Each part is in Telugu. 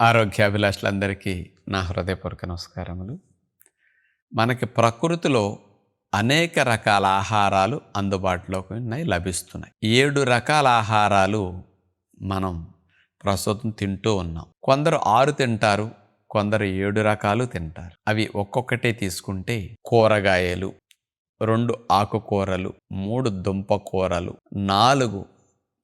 ఆరోగ్యాభిలాషులందరికీ నా హృదయపూర్వక నమస్కారములు. మనకి ప్రకృతిలో అనేక రకాల ఆహారాలు అందుబాటులోకి ఉన్నాయి లభిస్తున్నాయి. ఏడు రకాల ఆహారాలు మనం ప్రస్తుతం తింటూ ఉన్నాం. కొందరు ఆరు తింటారు కొందరు ఏడు రకాలు తింటారు. అవి ఒక్కొక్కటే తీసుకుంటే కూరగాయలు రెండు ఆకుకూరలు మూడు దుంప కూరలు నాలుగు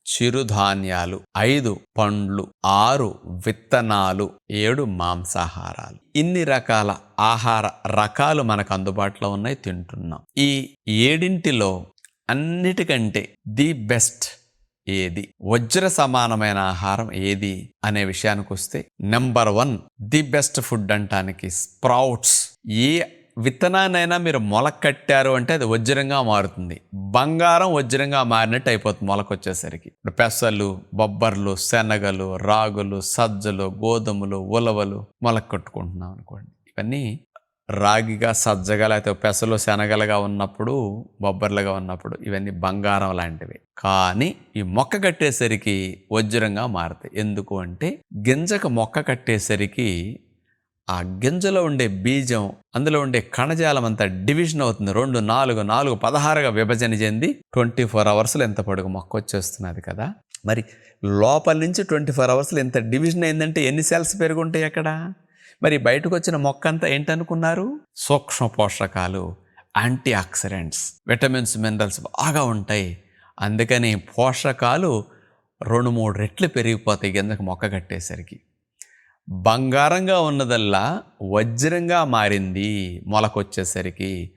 చిరుధాన్యాలు ఐదు పండ్లు ఆరు విత్తనాలు ఏడు మాంసాహారాలు. ఇన్ని రకాల ఆహార రకాలు మనకు అందుబాటులో ఉన్నాయి తింటున్నాం. ఈ ఏడింటిలో అన్నిటికంటే ది బెస్ట్ ఏది? వజ్ర సమానమైన ఆహారం ఏది? అనే విషయానికి వస్తే number one the best food అంటానికి స్ప్రౌట్స్ ఏ విత్తనాన్నైనా మీరు మొలక కట్టారు అంటే అది వజ్రంగా మారుతుంది. బంగారం వజ్రంగా మారినట్టు అయిపోతుంది మొలక వచ్చేసరికి. ఇప్పుడు పెసలు బొబ్బర్లు శనగలు రాగులు సజ్జలు గోధుమలు ఉలవలు మొలక కట్టుకుంటున్నాం అనుకోండి. ఇవన్నీ రాగిగా సజ్జగా లేకపోతే పెసలు శనగలుగా ఉన్నప్పుడు బొబ్బర్లుగా ఉన్నప్పుడు ఇవన్నీ బంగారం లాంటివి. కానీ ఈ మొక్క కట్టేసరికి వజ్రంగా మారుతాయి. ఎందుకు అంటే గింజకు మొక్క కట్టేసరికి ఆ గింజలో ఉండే బీజం అందులో ఉండే కణజాలం అంతా డివిజన్ అవుతుంది. రెండు నాలుగు నాలుగు పదహారుగా విభజన చెంది ట్వంటీ ఫోర్ అవర్స్లో ఎంత పొడుగు మొక్క వచ్చేస్తున్నది కదా. మరి లోపల నుంచి ట్వంటీ ఫోర్ అవర్స్లో ఎంత డివిజన్ అయిందంటే ఎన్ని సెల్స్ పెరుగుంటాయి అక్కడ? మరి బయటకు వచ్చిన మొక్క అంతా ఏంటనుకున్నారు? సూక్ష్మ పోషకాలు యాంటీ ఆక్సిడెంట్స్ విటమిన్స్ మినరల్స్ బాగా ఉంటాయి. అందుకని పోషకాలు రెండు మూడు రెట్లు పెరిగిపోతాయి గింజకు మొక్క కట్టేసరికి. బంగారంగా ఉన్నదల్లా వజ్రంగా మారింది మొలకొచ్చేసరికి.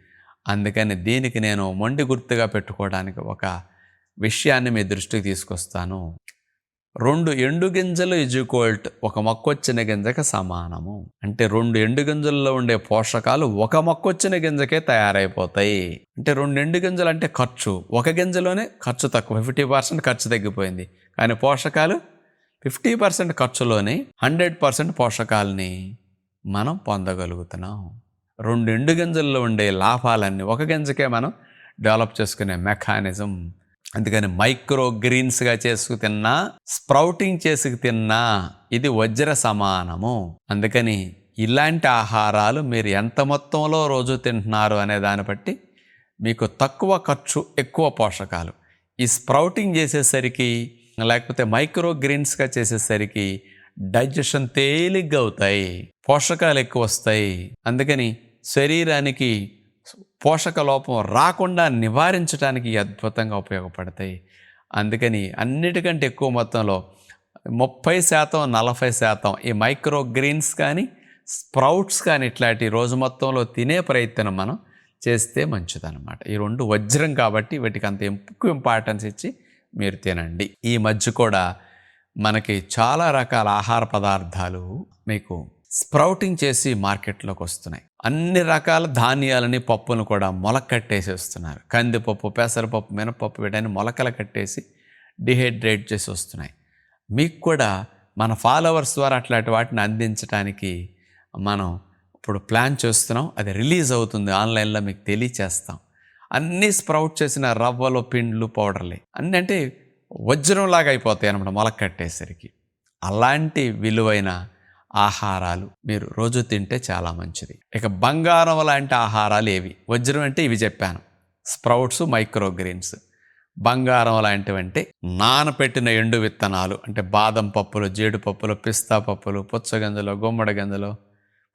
అందుకని దీనికి నేను మొండి గుర్తుగా పెట్టుకోవడానికి ఒక విషయాన్ని మీ దృష్టికి తీసుకొస్తాను. రెండు ఎండు గింజలు ఇజుకోల్ట్ ఒక మొక్కొచ్చిన గింజకి సమానము. అంటే రెండు ఎండు గింజల్లో ఉండే పోషకాలు ఒక మొక్కొచ్చిన గింజకే తయారైపోతాయి. అంటే రెండు ఎండు గింజలు అంటే ఖర్చు. ఒక గింజలోనే ఖర్చు తక్కువ. ఫిఫ్టీ పర్సెంట్ ఖర్చు తగ్గిపోయింది. కానీ పోషకాలు ఫిఫ్టీ పర్సెంట్ ఖర్చులోనే హండ్రెడ్ పర్సెంట్ పోషకాలని మనం పొందగలుగుతున్నాం. రెండు ఎండు గింజల్లో ఉండే లాభాలన్నీ ఒక గింజకే మనం డెవలప్ చేసుకునే మెకానిజం. అందుకని మైక్రో గ్రీన్స్గా చేసుకు తిన్నా స్ప్రౌటింగ్ చేసుకు తిన్నా ఇది వజ్ర సమానము. అందుకని ఇలాంటి ఆహారాలు మీరు ఎంత మొత్తంలో రోజు తింటున్నారు అనే దాన్ని బట్టి మీకు తక్కువ ఖర్చు ఎక్కువ పోషకాలు. ఈ స్ప్రౌటింగ్ చేసేసరికి లేకపోతే మైక్రో గ్రీన్స్గా చేసేసరికి డైజెషన్ తేలిగ్గా అవుతాయి పోషకాలు ఎక్కువ వస్తాయి. అందుకని శరీరానికి పోషక లోపం రాకుండా నివారించడానికి అద్భుతంగా ఉపయోగపడతాయి. అందుకని అన్నిటికంటే ఎక్కువ మొత్తంలో ముప్పై శాతం నలభై శాతం ఈ మైక్రో గ్రీన్స్ కానీ స్ప్రౌట్స్ కానీ ఇట్లాంటి రోజు మొత్తంలో తినే ప్రయత్నం మనం చేస్తే మంచిదన్నమాట. ఈ రెండు వజ్రం కాబట్టి వీటికి అంత ఎక్కువ ఇంపార్టెన్స్ ఇచ్చి మీరు తినండి. ఈ మధ్య కూడా మనకి చాలా రకాల ఆహార పదార్థాలు మీకు స్ప్రౌటింగ్ చేసి మార్కెట్లోకి వస్తున్నాయి. అన్ని రకాల ధాన్యాలని పప్పును కూడా మొలక కట్టేసి వస్తున్నారు. కందిపప్పు పెసరపప్పు మినపప్పు వీటన్ని మొలకలు కట్టేసి డిహైడ్రేట్ చేసి వస్తున్నాయి. మీకు కూడా మన ఫాలోవర్స్ ద్వారా అట్లాంటి వాటిని అందించడానికి మనం ఇప్పుడు ప్లాన్ చేస్తున్నాం. అది రిలీజ్ అవుతుంది. ఆన్లైన్లో మీకు తెలియచేస్తాం. అన్నీ స్ప్రౌట్ చేసిన రవ్వలు పిండ్లు పౌడర్లే. అన్నీ అంటే వజ్రంలాగా అయిపోతాయి అనమాట మొలక కట్టేసరికి. అలాంటి విలువైన ఆహారాలు మీరు రోజు తింటే చాలా మంచిది. ఇక బంగారం లాంటి ఆహారాలు ఏవి? వజ్రం అంటే ఇవి చెప్పాను. Sprouts microgreens. బంగారం లాంటివంటే నానపెట్టిన ఎండు విత్తనాలు అంటే బాదం పప్పులు జీడిపప్పులు పిస్తా పప్పులు పుచ్చగంజలు గుమ్మడి గంజలు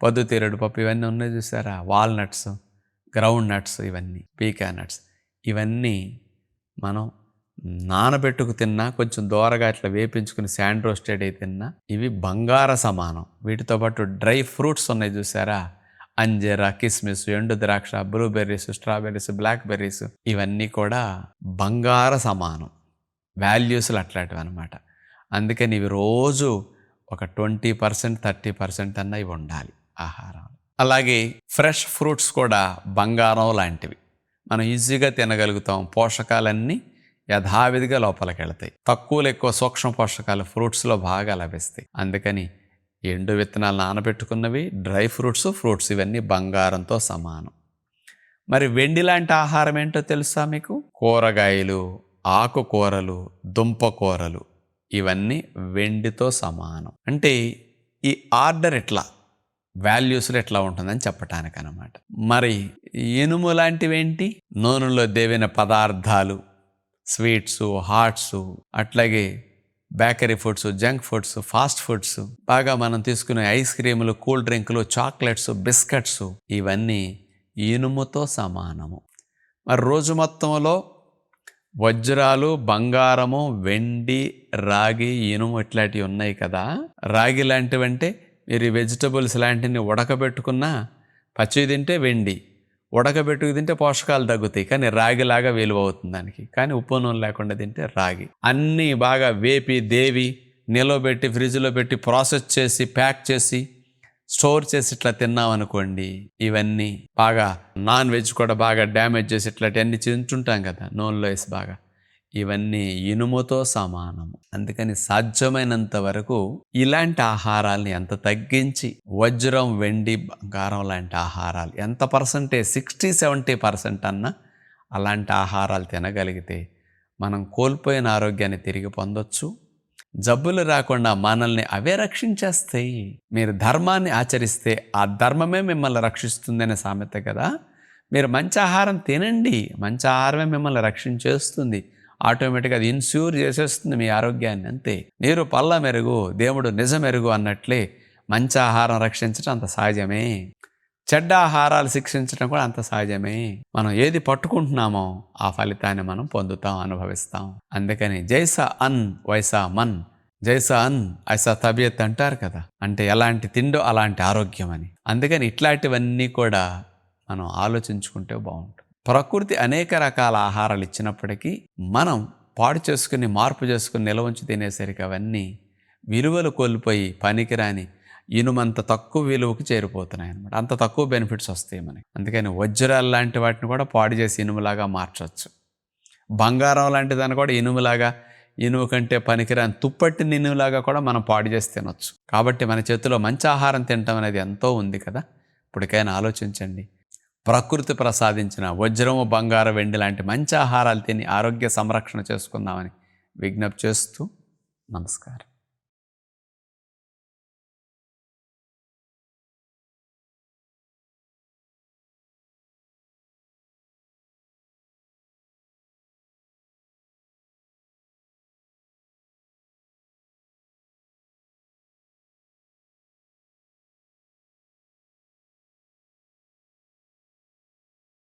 పొద్దుతీరుడు పప్పు ఇవన్నీ ఉన్నాయి చూసారా? వాల్నట్స్. గ్రౌండ్ నట్స్ ఇవన్నీ పీకా నట్స్ ఇవన్నీ మనం నానబెట్టుకు తిన్నా కొంచెం దోరగా ఇట్లా వేపించుకుని శాండ్ రోస్టెడ్ అయి తిన్నా ఇవి బంగార సమానం. వీటితో పాటు డ్రై ఫ్రూట్స్ ఉన్నాయి చూసారా? అంజెరా కిస్మిస్ ఎండు ద్రాక్ష బ్లూబెర్రీస్ స్ట్రాబెర్రీస్ బ్లాక్ బెర్రీస్ ఇవన్నీ కూడా బంగార సమానం. వాల్యూస్లు అట్లాంటివి అనమాట అందుకని ఇవి రోజు ఒక ట్వంటీ పర్సెంట్ థర్టీ పర్సెంట్ అన్న ఇవి ఉండాలి. ఆహారం. అలాగే ఫ్రెష్ ఫ్రూట్స్ కూడా బంగారం లాంటివి. మనం ఈజీగా తినగలుగుతాం. పోషకాలన్నీ యథావిధిగా లోపలికి వెళతాయి తక్కువలో ఎక్కువ సూక్ష్మ పోషకాలు ఫ్రూట్స్లో బాగా లభిస్తాయి. అందుకని ఎండు విత్తనాలు నానబెట్టుకున్నవి డ్రై ఫ్రూట్స్ ఫ్రూట్స్ ఇవన్నీ బంగారంతో సమానం. మరి వెండి లాంటి ఆహారం ఏంటో తెలుసా మీకు? కూరగాయలు ఆకుకూరలు దుంపకూరలు ఇవన్నీ వెండితో సమానం. అంటే ఈ ఆర్డర్ ఎట్లా? వాల్యూస్లో ఎట్లా ఉంటుందని చెప్పటానికి అనమాట మరి ఇనుము లాంటివేంటి? నూనెలో దేవిన పదార్థాలు స్వీట్స్ హాట్స్ అట్లాగే bakery foods junk foods fast foods బాగా మనం తీసుకునే ఐస్ క్రీములు కూల్ డ్రింకులు చాక్లెట్స్ బిస్కెట్స్ ఇవన్నీ ఇనుముతో సమానము. మరి రోజు మొత్తంలో వజ్రాలు బంగారము వెండి రాగి ఇనుము ఇట్లాంటివి ఉన్నాయి కదా. రాగి లాంటివంటే మీరు వెజిటబుల్స్ లాంటివి ఉడకబెట్టుకున్నా పచ్చివి తింటే వెండి ఉడకబెట్టుకు తింటే పోషకాలు తగ్గుతాయి. కానీ రాగిలాగా విలువ అవుతుంది దానికి. కానీ ఉప్పు నూనె లేకుండా తింటే రాగి. అన్నీ బాగా వేపి దేవి నిలవబెట్టి ఫ్రిడ్జ్లో పెట్టి ప్రాసెస్ చేసి ప్యాక్ చేసి స్టోర్ చేసి ఇట్లా తిన్నాం అనుకోండి ఇవన్నీ బాగా నాన్ వెజ్ కూడా బాగా డ్యామేజ్ చేసి ఇట్లాంటివన్నీ తింటుంటాం కదా నూనెలో వేసి బాగా. ఇవన్నీ ఇనుముతో సమానము. అందుకని సాధ్యమైనంత వరకు ఇలాంటి ఆహారాల్ని ఎంత తగ్గించి వజ్రం వెండి బంగారం లాంటి ఆహారాలు ఎంత పర్సంటేజ్ సిక్స్టీ సెవెంటీ పర్సెంట్ అన్నా అలాంటి ఆహారాలు తినగలిగితే మనం కోల్పోయిన ఆరోగ్యాన్ని తిరిగి పొందొచ్చు. జబ్బులు రాకుండా మనల్ని అవే రక్షించేస్తాయి. మీరు ధర్మాన్ని ఆచరిస్తే ఆ ధర్మమే మిమ్మల్ని రక్షిస్తుందనే సామెత కదా. మీరు మంచి ఆహారం తినండి. మంచి ఆహారమే మిమ్మల్ని రక్షించేస్తుంది. ఆటోమేటిక్గా అది ఇన్స్యూర్ చేసేస్తుంది మీ ఆరోగ్యాన్ని అంతే. నీరు పల్ల మెరుగు దేవుడు నిజమెరుగు అన్నట్లే మంచి ఆహారం రక్షించడం అంత సహజమే. చెడ్డ ఆహారాలు శిక్షించడం కూడా అంత సహజమే. మనం ఏది పట్టుకుంటున్నామో ఆ ఫలితాన్ని మనం పొందుతాం అనుభవిస్తాం. అందుకని జైసా అన్ వైసా మన్ జైసా అన్ ఐసా తబియత్ అంటారు కదా. అంటే ఎలాంటి తిండో అలాంటి ఆరోగ్యం అని. అందుకని ఇట్లాంటివన్నీ కూడా మనం ఆలోచించుకుంటే బాగుంటుంది. ప్రకృతి అనేక రకాల ఆహారాలు ఇచ్చినప్పటికీ మనం పాడు చేసుకుని మార్పు చేసుకుని నిల్వ ఉంచి తినేసరికి అవన్నీ విలువలు కోల్పోయి పనికిరాని ఇనుమంత తక్కువ విలువకు చేరిపోతున్నాయి అనమాట అంత తక్కువ బెనిఫిట్స్ వస్తాయి మనకి. అందుకని వజ్రాలు లాంటి వాటిని కూడా పాడు చేసి ఇనుములాగా మార్చవచ్చు. బంగారం లాంటి దాన్ని కూడా ఇనుములాగా ఇనుము కంటే పనికిరాని తుప్పట్టి ఇనుములాగా కూడా మనం పాడు చేసి తినొచ్చు. కాబట్టి మన చేతిలో మంచి ఆహారం తినటం అనేది ఎంతో ఉంది కదా. ఇప్పటికైనా ఆలోచించండి. ప్రకృతి ప్రసాదించిన వజ్రము బంగారు వెండి లాంటి మంచి ఆహారాలు తిని ఆరోగ్య సంరక్షణ చేసుకుందామని విజ్ఞప్తి చేస్తూ నమస్కారం.